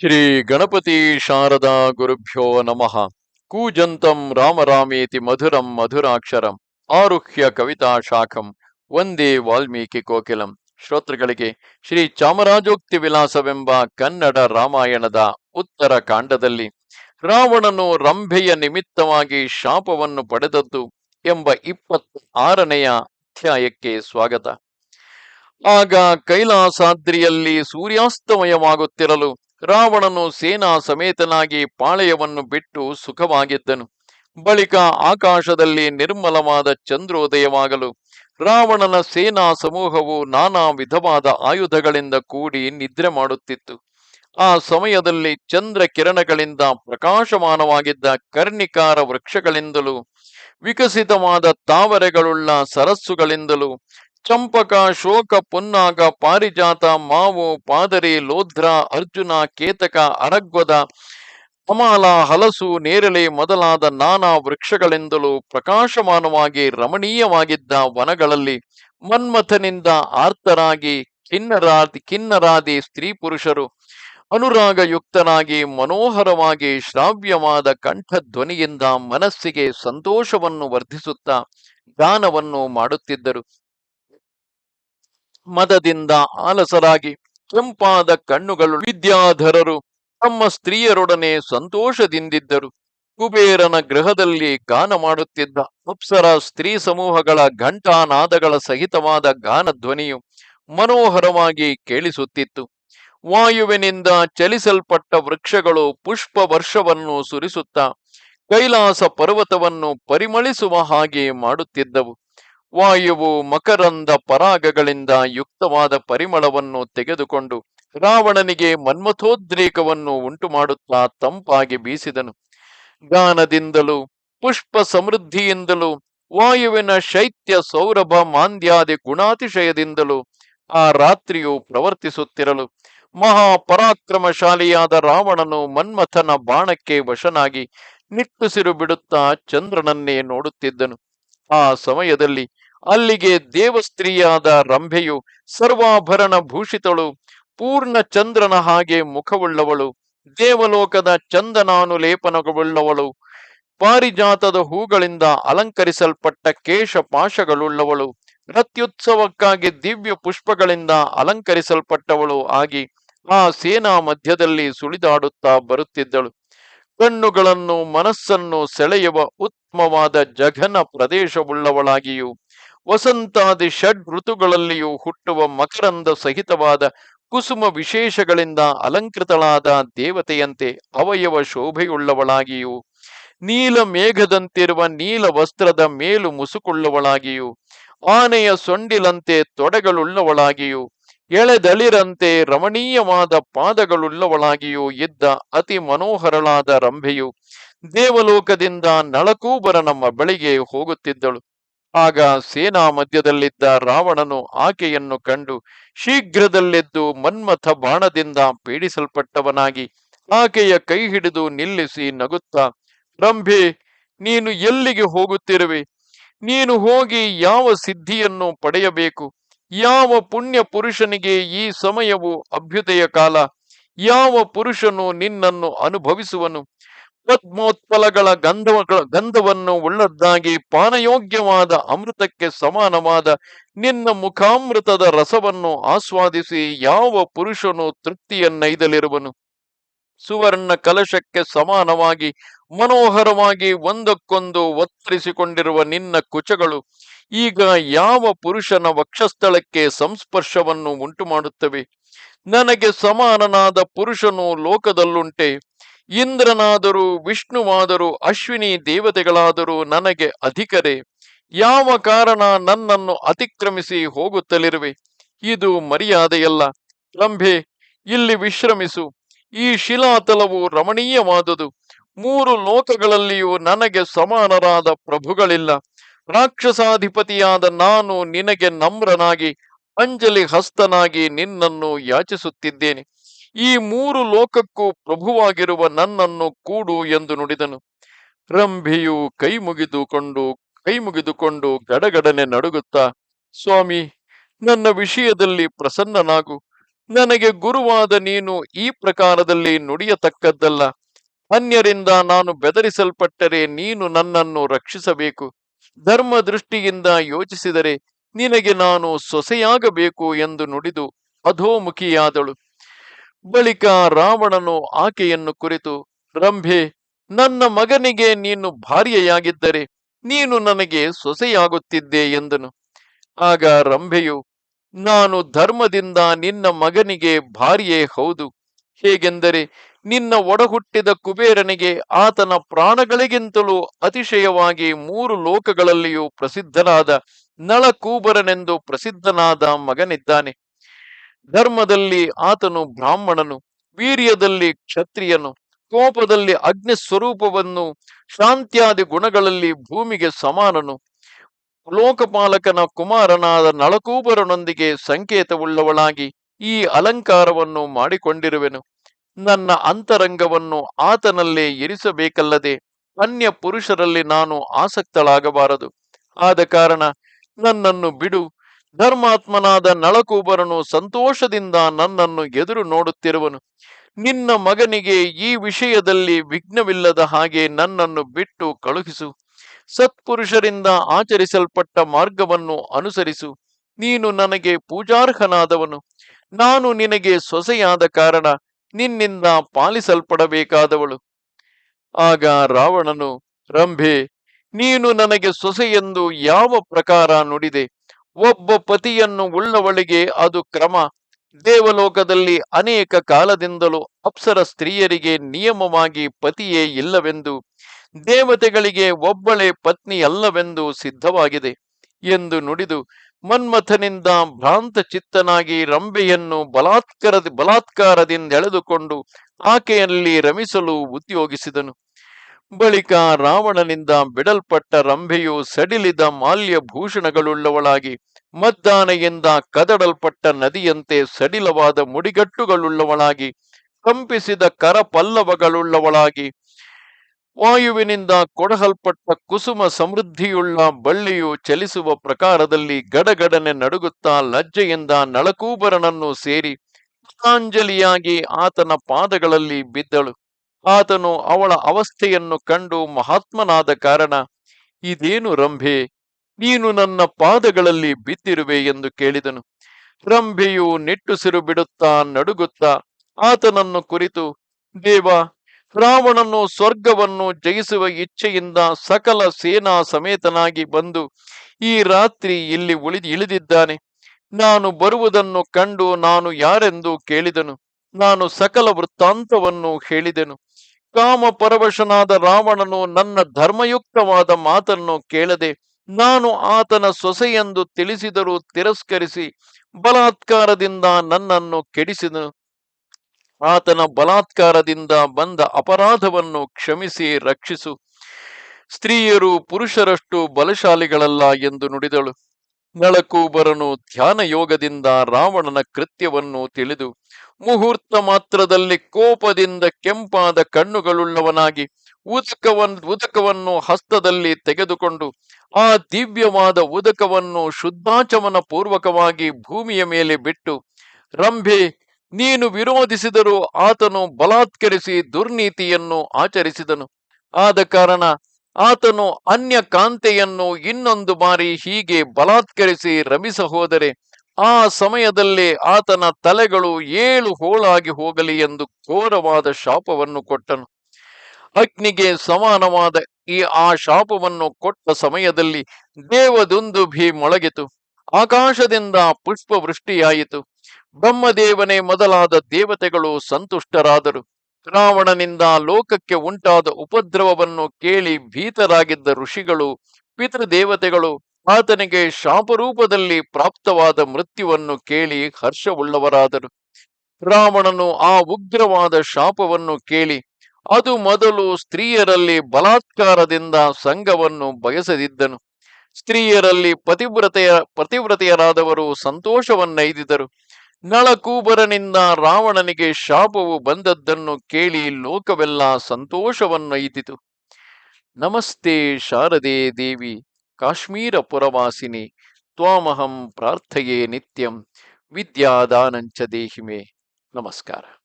ಶ್ರೀ ಗಣಪತಿ ಶಾರದಾ ಗುರುಭ್ಯೋ ನಮಃ. ಕೂಜಂತಂ ರಾಮರಾಮೇತಿ ಮಧುರಂ ಮಧುರಾಕ್ಷರಂ. ಆರುಹ್ಯ ಕವಿತಾ ಶಾಖಂ. ಒಂದೇ ವಾಲ್ಮೀಕಿ ಕೋಕಿಲಂ. ಶ್ರೋತೃಗಳಿಗೆ ಶ್ರೀ ಚಾಮರಾಜೋಕ್ತಿ ವಿಲಾಸವೆಂಬ ಕನ್ನಡ ರಾಮಾಯಣದ ಉತ್ತರ ಕಾಂಡದಲ್ಲಿ ರಾವಣನು ರಂಭೆಯ ನಿಮಿತ್ತವಾಗಿ ಶಾಪವನ್ನು ಪಡೆದದ್ದು ಎಂಬ ಇಪ್ಪತ್ತ ಆರನೆಯ ಅಧ್ಯಾಯಕ್ಕೆ ಸ್ವಾಗತ. ಆಗ ಕೈಲಾಸಾದ್ರಿಯಲ್ಲಿ ಸೂರ್ಯಾಸ್ತಮಯವಾಗುತ್ತಿರಲು ರಾವಣನು ಸೇನಾ ಸಮೇತನಾಗಿ ಪಾಳೆಯವನ್ನು ಬಿಟ್ಟು ಸುಖವಾಗಿದ್ದನು. ಬಳಿಕ ಆಕಾಶದಲ್ಲಿ ನಿರ್ಮಲವಾದ ಚಂದ್ರೋದಯವಾಗಲು ರಾವಣನ ಸೇನಾ ಸಮೂಹವು ನಾನಾ ವಿಧವಾದ ಆಯುಧಗಳಿಂದ ಕೂಡಿ ನಿದ್ರೆ ಮಾಡುತ್ತಿತ್ತು. ಆ ಸಮಯದಲ್ಲಿ ಚಂದ್ರ ಕಿರಣಗಳಿಂದ ಪ್ರಕಾಶಮಾನವಾಗಿದ್ದ ಕರ್ಣಿಕಾರ ವೃಕ್ಷಗಳಿಂದಲೂ, ವಿಕಸಿತವಾದ ತಾವರೆಗಳುಳ್ಳ ಸರಸ್ಸುಗಳಿಂದಲೂ ಚಂಪಕ, ಶೋಕ, ಪುನ್ನಾಗ, ಪಾರಿಜಾತ, ಮಾವು, ಪಾದರಿ, ಲೋಧ್ರ, ಅರ್ಜುನ, ಕೇತಕ, ಅರಗ್ವದ, ಕಮಾಲ, ಹಲಸು, ನೇರಳೆ ಮೊದಲಾದ ನಾನಾ ವೃಕ್ಷಗಳಿಂದಲೂ ಪ್ರಕಾಶಮಾನವಾಗಿ ರಮಣೀಯವಾಗಿದ್ದ ವನಗಳಲ್ಲಿ ಮನ್ಮಥನಿಂದ ಆರ್ತರಾಗಿ ಕಿನ್ನರಾದಿ ಕಿನ್ನರಾದಿ ಸ್ತ್ರೀ ಪುರುಷರು, ಅನುರಾಗಯುಕ್ತನಾಗಿ ಮನೋಹರವಾಗಿ ಶ್ರಾವ್ಯವಾದ ಕಂಠಧ್ವನಿಯಿಂದ ಮನಸ್ಸಿಗೆ ಸಂತೋಷವನ್ನು ವರ್ಧಿಸುತ್ತಾ ಗಾನವನ್ನು ಮಾಡುತ್ತಿದ್ದರು. ಮದದಿಂದ ಆಲಸರಾಗಿ ಕೆಂಪಾದ ಕಣ್ಣುಗಳು ವಿದ್ಯಾಧರರು ತಮ್ಮ ಸ್ತ್ರೀಯರೊಡನೆ ಸಂತೋಷದಿಂದಿದ್ದರು. ಕುಬೇರನ ಗೃಹದಲ್ಲಿ ಗಾನ ಮಾಡುತ್ತಿದ್ದ ಅಪ್ಸರ ಸ್ತ್ರೀ ಸಮೂಹಗಳ ಘಂಟಾನಾದಗಳ ಸಹಿತವಾದ ಗಾನಧ್ವನಿಯು ಮನೋಹರವಾಗಿ ಕೇಳಿಸುತ್ತಿತ್ತು. ವಾಯುವಿನಿಂದ ಚಲಿಸಲ್ಪಟ್ಟ ವೃಕ್ಷಗಳು ಪುಷ್ಪ ವರ್ಷವನ್ನು ಸುರಿಸುತ್ತಾ ಕೈಲಾಸ ಪರ್ವತವನ್ನು ಪರಿಮಳಿಸುವ ಹಾಗೆ ಮಾಡುತ್ತಿದ್ದವು. ವಾಯುವು ಮಕರಂದ ಪರಾಗಗಳಿಂದ ಯುಕ್ತವಾದ ಪರಿಮಳವನ್ನು ತೆಗೆದುಕೊಂಡು ರಾವಣನಿಗೆ ಮನ್ಮಥೋದ್ರೇಕವನ್ನು ಉಂಟು ಮಾಡುತ್ತಾ ತಂಪಾಗಿ ಬೀಸಿದನು. ಗಾನದಿಂದಲೂ ಪುಷ್ಪ ಸಮೃದ್ಧಿಯಿಂದಲೂ ವಾಯುವಿನ ಶೈತ್ಯ ಸೌರಭ ಮಾಂದ್ಯಾದಿ ಗುಣಾತಿಶಯದಿಂದಲೂ ಆ ರಾತ್ರಿಯು ಪ್ರವರ್ತಿಸುತ್ತಿರಲು ಮಹಾಪರಾಕ್ರಮಶಾಲಿಯಾದ ರಾವಣನು ಮನ್ಮಥನ ಬಾಣಕ್ಕೆ ವಶನಾಗಿ ನಿಟ್ಟುಸಿರು ಬಿಡುತ್ತಾ ಚಂದ್ರನನ್ನೇ ನೋಡುತ್ತಿದ್ದನು. ಆ ಸಮಯದಲ್ಲಿ ಅಲ್ಲಿಗೆ ದೇವಸ್ತ್ರೀಯಾದ ರಂಭೆಯು ಸರ್ವಾಭರಣ ಭೂಷಿತಳು ಪೂರ್ಣ ಚಂದ್ರನ ಹಾಗೆ ಮುಖವುಳ್ಳವಳು. ದೇವಲೋಕದ ಚಂದನಾನುಲೇಪನವುಳ್ಳವಳು ಪಾರಿಜಾತದ ಹೂಗಳಿಂದ ಅಲಂಕರಿಸಲ್ಪಟ್ಟ ಕೇಶ ಪಾಶಗಳುಳ್ಳವಳು ರತ್ಯುತ್ಸವಕ್ಕಾಗಿ ದಿವ್ಯ ಪುಷ್ಪಗಳಿಂದ ಅಲಂಕರಿಸಲ್ಪಟ್ಟವಳು ಆಗಿ ಆ ಸೇನಾ ಮಧ್ಯದಲ್ಲಿ ಸುಳಿದಾಡುತ್ತಾ ಬರುತ್ತಿದ್ದಳು. ಕಣ್ಣುಗಳನ್ನು ಮನಸ್ಸನ್ನು ಸೆಳೆಯುವ ಉತ್ತಮವಾದ ಜಘನ ಪ್ರದೇಶವುಳ್ಳವಳಾಗಿಯೂ, ವಸಂತಾದಿ ಷಡ್ ಋತುಗಳಲ್ಲಿಯೂ ಹುಟ್ಟುವ ಮಕರಂದ ಸಹಿತವಾದ ಕುಸುಮ ವಿಶೇಷಗಳಿಂದ ಅಲಂಕೃತಳಾದ ದೇವತೆಯಂತೆ ಅವಯವ ಶೋಭೆಯುಳ್ಳವಳಾಗಿಯೂ, ನೀಲ ಮೇಘದಂತಿರುವ ನೀಲ ವಸ್ತ್ರದ ಮೇಲು ಮುಸುಕುಳ್ಳವಳಾಗಿಯೂ, ಆನೆಯ ಸೊಂಡಿಲಂತೆ ತೊಡೆಗಳುಳ್ಳವಳಾಗಿಯೂ ಎಳೆದಳಿರಂತೆ ರಮಣೀಯವಾದ ಪಾದಗಳುಳ್ಳವಳಾಗಿಯೂ ಇದ್ದ ಅತಿ ಮನೋಹರಳಾದ ರಂಭೆಯು ದೇವಲೋಕದಿಂದ ನಳಕೂಬರ ನಮ್ಮ ಬಳಿಗೆ ಹೋಗುತ್ತಿದ್ದಳು. ಆಗ ಸೇನಾ ಮಧ್ಯದಲ್ಲಿದ್ದ ರಾವಣನು ಆಕೆಯನ್ನು ಕಂಡು ಶೀಘ್ರದಲ್ಲೆದ್ದು ಮನ್ಮಥ ಬಾಣದಿಂದ ಪೀಡಿಸಲ್ಪಟ್ಟವನಾಗಿ ಆಕೆಯ ಕೈ ಹಿಡಿದು ನಿಲ್ಲಿಸಿ ನಗುತ್ತಾ, ರಂಭೆ, ನೀನು ಎಲ್ಲಿಗೆ ಹೋಗುತ್ತಿರುವೆ? ನೀನು ಹೋಗಿ ಯಾವ ಸಿದ್ಧಿಯನ್ನು ಪಡೆಯಬೇಕು? ಯಾವ ಪುಣ್ಯ ಪುರುಷನಿಗೆ ಈ ಸಮಯವು ಅಭ್ಯುದಯ ಕಾಲ? ಯಾವ ಪುರುಷನು ನಿನ್ನನ್ನು ಅನುಭವಿಸುವನು? ಪದ್ಮೋತ್ಪಲಗಳ ಗಂಧವಗಳ ಗಂಧವನ್ನು ಉಳ್ಳದ್ದಾಗಿ ಪಾನಯೋಗ್ಯವಾದ ಅಮೃತಕ್ಕೆ ಸಮಾನವಾದ ನಿನ್ನ ಮುಖಾಮೃತದ ರಸವನ್ನು ಆಸ್ವಾದಿಸಿ ಯಾವ ಪುರುಷನು ತೃಪ್ತಿಯನ್ನೈದಲಿರುವನು? ಸುವರ್ಣ ಕಲಶಕ್ಕೆ ಸಮಾನವಾಗಿ, ಮನೋಹರವಾಗಿ ಒಂದಕ್ಕೊಂದು ಒತ್ತರಿಸಿಕೊಂಡಿರುವ ನಿನ್ನ ಕುಚಗಳು ಈಗ ಯಾವ ಪುರುಷನ ವಕ್ಷಸ್ಥಳಕ್ಕೆ ಸಂಸ್ಪರ್ಶವನ್ನು ಉಂಟು ಮಾಡುತ್ತವೆ ನನಗೆ ಸಮಾನನಾದ ಪುರುಷನು ಲೋಕದಲ್ಲುಂಟೆ. ಇಂದ್ರನಾದರೂ, ವಿಷ್ಣುವಾದರೂ, ಅಶ್ವಿನಿ ದೇವತೆಗಳಾದರೂ ನನಗೆ ಅಧಿಕರೇ. ಯಾವ ಕಾರಣ ನನ್ನನ್ನು ಅತಿಕ್ರಮಿಸಿ ಹೋಗುತ್ತಲಿರುವೆ? ಇದು ಮರ್ಯಾದೆಯಲ್ಲ. ರಂಭೆ, ಇಲ್ಲಿ ವಿಶ್ರಮಿಸು. ಈ ಶಿಲಾತಲವು ರಮಣೀಯವಾದುದು. ಮೂರು ಲೋಕಗಳಲ್ಲಿಯೂ ನನಗೆ ಸಮಾನರಾದ ಪ್ರಭುಗಳಿಲ್ಲ. ರಾಕ್ಷಸಾಧಿಪತಿಯಾದ ನಾನು ನಿನಗೆ ನಮ್ರನಾಗಿ, ಅಂಜಲಿ ಹಸ್ತನಾಗಿ ನಿನ್ನನ್ನು ಯಾಚಿಸುತ್ತಿದ್ದೇನೆ. ಈ ಮೂರು ಲೋಕಕ್ಕೂ ಪ್ರಭುವಾಗಿರುವ ನನ್ನನ್ನು ಕೂಡು ಎಂದು ನುಡಿದನು. ರಂಭೆಯು ಕೈ ಮುಗಿದುಕೊಂಡು ಕೈ ಮುಗಿದುಕೊಂಡು ಗಡಗಡನೆ ನಡುಗುತ್ತಾ, ಸ್ವಾಮಿ, ನನ್ನ ವಿಷಯದಲ್ಲಿ ಪ್ರಸನ್ನನಾಗು. ನನಗೆ ಗುರುವಾದ ನೀನು ಈ ಪ್ರಕಾರದಲ್ಲಿ ನುಡಿಯತಕ್ಕದ್ದಲ್ಲ. ಅನ್ಯರಿಂದ ನಾನು ಬೆದರಿಸಲ್ಪಟ್ಟರೆ ನೀನು ನನ್ನನ್ನು ರಕ್ಷಿಸಬೇಕು. ಧರ್ಮ ದೃಷ್ಟಿಯಿಂದ ಯೋಚಿಸಿದರೆ ನಿನಗೆ ನಾನು ಸೊಸೆಯಾಗಬೇಕು ಎಂದು ನುಡಿದು ಅಧೋಮುಖಿಯಾದಳು. ಬಳಿಕ ರಾವಣನು ಆಕೆಯನ್ನು ಕುರಿತು, ರಂಭೆ, ನನ್ನ ಮಗನಿಗೆ ನೀನು ಭಾರ್ಯೆಯಾಗಿದ್ದರೆ ನೀನು ನನಗೆ ಸೊಸೆಯಾಗುತ್ತಿದ್ದೆ ಎಂದನು. ಆಗ ರಂಭೆಯು ನಾನು ಧರ್ಮದಿಂದ ನಿನ್ನ ಮಗನಿಗೆ ಭಾರಿಯೇ ಹೌದು. ಹೇಗೆಂದರೆ ನಿನ್ನ ಒಡಹುಟ್ಟಿದ ಕುಬೇರನಿಗೆ ಆತನ ಪ್ರಾಣಗಳಿಗಿಂತಲೂ ಅತಿಶಯವಾಗಿ ಮೂರು ಲೋಕಗಳಲ್ಲಿಯೂ ಪ್ರಸಿದ್ಧನಾದ ನಳಕೂಬರನೆಂದು ಪ್ರಸಿದ್ಧನಾದ ಮಗನಿದ್ದಾನೆ. ಧರ್ಮದಲ್ಲಿ ಆತನು ಬ್ರಾಹ್ಮಣನು, ವೀರ್ಯದಲ್ಲಿ ಕ್ಷತ್ರಿಯನು, ಕೋಪದಲ್ಲಿ ಅಗ್ನಿ ಸ್ವರೂಪವನ್ನು ಶಾಂತ್ಯಾದಿ ಗುಣಗಳಲ್ಲಿ ಭೂಮಿಗೆ ಸಮಾನನು. ಲೋಕಪಾಲಕನ ಕುಮಾರನಾದ ನಳಕೂಬರನೊಂದಿಗೆ ಸಂಕೇತವುಳ್ಳವಳಾಗಿ ಈ ಅಲಂಕಾರವನ್ನು ಮಾಡಿಕೊಂಡಿರುವೆನು. ನನ್ನ ಅಂತರಂಗವನ್ನು ಆತನಲ್ಲೇ ಇರಿಸಬೇಕಲ್ಲದೆ ಅನ್ಯ ಪುರುಷರಲ್ಲಿ ನಾನು ಆಸಕ್ತಳಾಗಬಾರದು. ಆದ ಕಾರಣ ನನ್ನನ್ನು ಬಿಡು. ಧರ್ಮಾತ್ಮನಾದ ನಳಕೂಬರನು ಸಂತೋಷದಿಂದ ನನ್ನನ್ನು ಎದುರು ನೋಡುತ್ತಿರುವನು. ನಿನ್ನ ಮಗನಿಗೆ ಈ ವಿಷಯದಲ್ಲಿ ವಿಘ್ನವಿಲ್ಲದ ಹಾಗೆ ನನ್ನನ್ನು ಬಿಟ್ಟು ಕಳುಹಿಸು. ಸತ್ಪುರುಷರಿಂದ ಆಚರಿಸಲ್ಪಟ್ಟ ಮಾರ್ಗವನ್ನು ಅನುಸರಿಸು. ನೀನು ನನಗೆ ಪೂಜಾರ್ಹನಾದವನು. ನಾನು ನಿನಗೆ ಸೊಸೆಯಾದ ಕಾರಣ ನಿನ್ನಿಂದ ಪಾಲಿಸಲ್ಪಡಬೇಕಾದವಳು. ಆಗ ರಾವಣನು, ರಂಭೆ, ನೀನು ನನಗೆ ಸೊಸೆಯೆಂದು ಯಾವ ಪ್ರಕಾರ ನುಡಿದೆ? ಒಬ್ಬ ಪತಿಯನ್ನು ಉಳ್ಳವಳಿಗೆ ಅದು ಕ್ರಮ. ದೇವಲೋಕದಲ್ಲಿ ಅನೇಕ ಕಾಲದಿಂದಲೂ ಅಪ್ಸರ ಸ್ತ್ರೀಯರಿಗೆ ನಿಯಮವಾಗಿ ಪತಿಯೇ ಇಲ್ಲವೆಂದು ದೇವತೆಗಳಿಗೆ ಒಬ್ಬಳೇ ಪತ್ನಿಯಲ್ಲವೆಂದು ಸಿದ್ಧವಾಗಿದೆ ಎಂದು ನುಡಿದು ಮನ್ಮಥನಿಂದ ಭ್ರಾಂತ ಚಿತ್ತನಾಗಿ ರಂಬೆಯನ್ನು ಬಲಾತ್ಕರ ಬಲಾತ್ಕಾರದಿಂದ ಎಳೆದುಕೊಂಡು ಆಕೆಯಲ್ಲಿ ರಮಿಸಲು ಉದ್ಯೋಗಿಸಿದನು. ಬಳಿಕ ರಾವಣನಿಂದ ಬಿಡಲ್ಪಟ್ಟ ರಂಭೆಯು ಸಡಿಲಿದ ಮಾಲ್ಯ ಭೂಷಣಗಳುಳ್ಳವಳಾಗಿ ಮದ್ದಾನೆಯಿಂದ ಕದಡಲ್ಪಟ್ಟ ನದಿಯಂತೆ ಸಡಿಲವಾದ ಮುಡಿಗಟ್ಟುಗಳುಳ್ಳವಳಾಗಿ ಕಂಪಿಸಿದ ಕರಪಲ್ಲವಗಳುಳ್ಳವಳಾಗಿ ವಾಯುವಿನಿಂದ ಕೊಡಹಲ್ಪಟ್ಟ ಕುಸುಮ ಸಮೃದ್ಧಿಯುಳ್ಳ ಬಳ್ಳಿಯು ಚಲಿಸುವ ಪ್ರಕಾರದಲ್ಲಿ ಗಡಗಡನೆ ನಡುಗುತ್ತಾ ಲಜ್ಜೆಯಿಂದ ನಳಕೂಬರನನ್ನು ಸೇರಿ ಪುಷ್ಪಾಂಜಲಿಯಾಗಿ ಆತನ ಪಾದಗಳಲ್ಲಿ ಬಿದ್ದಳು. ಆತನು ಅವಳ ಅವಸ್ಥೆಯನ್ನು ಕಂಡು ಮಹಾತ್ಮನಾದ ಕಾರಣ, ಇದೇನು ರಂಭೆ? ನೀನು ನನ್ನ ಪಾದಗಳಲ್ಲಿ ಬಿದ್ದಿರುವೆ ಎಂದು ಕೇಳಿದನು. ರಂಭೆಯು ನಿಟ್ಟುಸಿರು ಬಿಡುತ್ತಾ ನಡುಗುತ್ತಾ ಆತನನ್ನು ಕುರಿತು, ದೇವ ರಾವಣನು ಸ್ವರ್ಗವನ್ನು ಜಯಿಸುವ ಇಚ್ಛೆಯಿಂದ ಸಕಲ ಸೇನಾ ಸಮೇತನಾಗಿ ಬಂದು ಈ ರಾತ್ರಿ ಇಲ್ಲಿ ಉಳಿದು ಇಳಿದಿದ್ದಾನೆ. ನಾನು ಬರುವುದನ್ನು ಕಂಡು ನಾನು ಯಾರೆಂದು ಕೇಳಿದನು. ನಾನು ಸಕಲ ವೃತ್ತಾಂತವನ್ನು ಹೇಳಿದೆನು. ಕಾಮ ಪರವಶನಾದ ರಾವಣನು ನನ್ನ ಧರ್ಮಯುಕ್ತವಾದ ಮಾತನ್ನು ಕೇಳದೆ ನಾನು ಆತನ ಸೊಸೆಯೆಂದು ತಿಳಿಸಿದರೂ ತಿರಸ್ಕರಿಸಿ ಬಲಾತ್ಕಾರದಿಂದ ನನ್ನನ್ನು ಕೆಡಿಸಿದನು. ಆತನ ಬಲಾತ್ಕಾರದಿಂದ ಬಂದ ಅಪರಾಧವನ್ನು ಕ್ಷಮಿಸಿ ರಕ್ಷಿಸು. ಸ್ತ್ರೀಯರು ಪುರುಷರಷ್ಟು ಬಲಶಾಲಿಗಳಲ್ಲ ಎಂದು ನುಡಿದಳು. ನಳಕೂಬರನು ಧ್ಯಾನ ಯೋಗದಿಂದ ರಾವಣನ ಕೃತ್ಯವನ್ನು ತಿಳಿದು, ಮುಹೂರ್ತ ಮಾತ್ರದಲ್ಲಿ ಕೋಪದಿಂದ ಕೆಂಪಾದ ಕಣ್ಣುಗಳುಳ್ಳವನಾಗಿ, ಉದಕವನ್, ಉದಕವನ್ನು ಹಸ್ತದಲ್ಲಿ ತೆಗೆದುಕೊಂಡು, ಆ ದಿವ್ಯವಾದ ಉದಕವನ್ನು ಶುದ್ಧಾಚಮನ ಪೂರ್ವಕವಾಗಿ ಭೂಮಿಯ ಮೇಲೆ ಬಿಟ್ಟು, ರಂಭೆ ನೀನು ವಿರೋಧಿಸಿದರೂ ಆತನು ಬಲಾತ್ಕರಿಸಿ ದುರ್ನೀತಿಯನ್ನು ಆಚರಿಸಿದನು. ಆದ ಕಾರಣ ಆತನು ಅನ್ಯ ಕಾಂತೆಯನ್ನು ಇನ್ನೊಂದು ಬಾರಿ ಹೀಗೆ ಬಲಾತ್ಕರಿಸಿ ರಮಿಸ ಹೋದರೆ ಆ ಸಮಯದಲ್ಲಿ ಆತನ ತಲೆಗಳು ಏಳು ಹೋಳಾಗಿ ಹೋಗಲಿ ಎಂದು ಘೋರವಾದ ಶಾಪವನ್ನು ಕೊಟ್ಟನು. ಅಗ್ನಿಗೆ ಸಮಾನವಾದ ಈ ಆ ಶಾಪವನ್ನು ಕೊಟ್ಟ ಸಮಯದಲ್ಲಿ ದೇವದುಂದುಭಿ ಮೊಳಗಿತು. ಆಕಾಶದಿಂದ ಪುಷ್ಪ ವೃಷ್ಟಿಯಾಯಿತು ಬ್ರಹ್ಮದೇವನೇ ಮೊದಲಾದ ದೇವತೆಗಳು ಸಂತುಷ್ಟರಾದರು. ರಾವಣನಿಂದ ಲೋಕಕ್ಕೆ ಉಂಟಾದ ಉಪದ್ರವವನ್ನು ಕೇಳಿ ಭೀತರಾಗಿದ್ದ ಋಷಿಗಳು, ಪಿತೃದೇವತೆಗಳು ಆತನಿಗೆ ಶಾಪರೂಪದಲ್ಲಿ ಪ್ರಾಪ್ತವಾದ ಮೃತ್ಯುವನ್ನು ಕೇಳಿ ಹರ್ಷವುಳ್ಳವರಾದರು. ರಾವಣನು ಆ ಉಗ್ರವಾದ ಶಾಪವನ್ನು ಕೇಳಿ, ಅದು ಮೊದಲು ಸ್ತ್ರೀಯರಲ್ಲಿ ಬಲಾತ್ಕಾರದಿಂದ ಸಂಘವನ್ನು ಬಯಸದಿದ್ದನು. ಸ್ತ್ರೀಯರಲ್ಲಿ ಪತಿವ್ರತೆಯ, ಪತಿವ್ರತೆಯರಾದವರು ಸಂತೋಷವನ್ನೈದಿದರು. ನಳಕೂಬರನಿಂದ ರಾವಣನಿಗೆ ಶಾಪವು ಬಂದದ್ದನ್ನು ಕೇಳಿ ಲೋಕವೆಲ್ಲ ಸಂತೋಷವನ್ನೈತಿತು. ನಮಸ್ತೆ ಶಾರದೆ ದೇವಿ ಕಾಶ್ಮೀರ ಪುರವಾಸಿನಿ ತ್ವಾಮಹಂ ಪ್ರಾರ್ಥಯೇ ನಿತ್ಯಂ, ವಿದ್ಯಾದಾನಂಚ ದೇಹಿಮೆ. ನಮಸ್ಕಾರ.